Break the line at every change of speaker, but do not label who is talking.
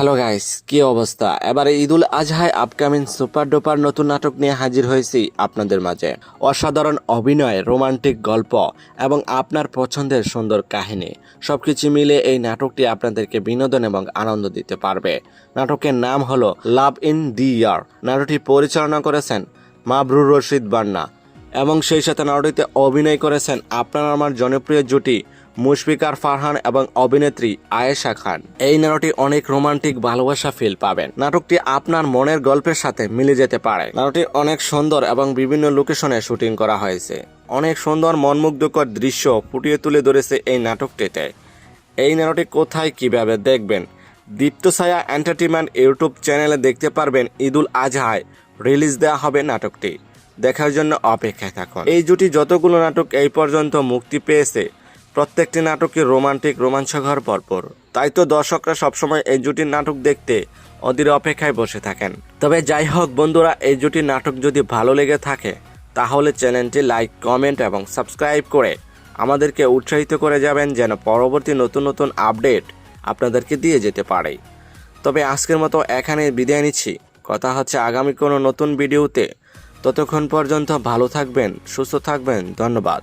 Hello guys, কি অবস্থা? এবারে ঈদুল আজহায় আপকামিং সুপার ডোপার নতুন নাটক নিয়ে হাজির হয়েছি আপনাদের মাঝে। অসাধারণ অভিনয় রোমান্টিক গল্প এবং আপনার পছন্দের সুন্দর কাহিনী। সবকিছু মিলে এই নাটকটি আপনাদেরকে বিনোদন এবং আনন্দ দিতে পারবে। নাটকের নাম হলো লাভ ইন দি ইয়ার নাটকটি পরিচালনা করেছেন মাবরুর রশিদ বান্না এবং সেই সাথে নাটকটিতে অভিনয় করেছেন আপনার আমার জনপ্রিয় জুটি মুশফিকার ফারহান এবং অভিনেত্রী আয়েশা খান। এই নাটকটি অনেক রোমান্টিক ভালোবাসা ফিল পাবেন। নাটকটি আপনার মনের গল্পের সাথে মিলে যেতে পারে। নাটকটি অনেক সুন্দর এবং বিভিন্ন লোকেশনে শুটিং করা হয়েছে। অনেক সুন্দর, মনমুগ্ধকর দৃশ্য ফুটিয়ে তুলে ধরেছে এই নাটকটিতে। এই নাটকটি কোথায় কীভাবে দেখবেন? দীপ্ত ছায়া এন্টারটেনমেন্ট ইউটিউব চ্যানেলে দেখতে পারবেন ঈদুল আজহায়। রিলিজ দেওয়া হবে নাটকটি। দেখার জন্য অপেক্ষায় থাকুন। এই জুটি যতগুলো নাটক এই পর্যন্ত মুক্তি পেয়েছে প্রত্যেকটি নাটকই রোমান্টিক রোমাঞ্চকর পরপর। তাই তো দর্শকরা সবসময় এই জুটির নাটক দেখতে অধীর অপেক্ষায় বসে থাকেন। তবে যাই হোক বন্ধুরা, এই জুটির নাটক যদি ভালো লেগে থাকে, তাহলে চ্যানেলটি লাইক, কমেন্ট এবং সাবস্ক্রাইব করে আমাদেরকে উৎসাহিত করে যাবেন যেন পরবর্তী নতুন নতুন আপডেট আপনাদেরকে দিয়ে যেতে পারে। তবে আজকের মতো এখানে বিদায় নিচ্ছি। কথা হচ্ছে আগামী কোনো নতুন ভিডিওতে। ততক্ষণ পর্যন্ত ভালো থাকবেন, সুস্থ থাকবেন, ধন্যবাদ।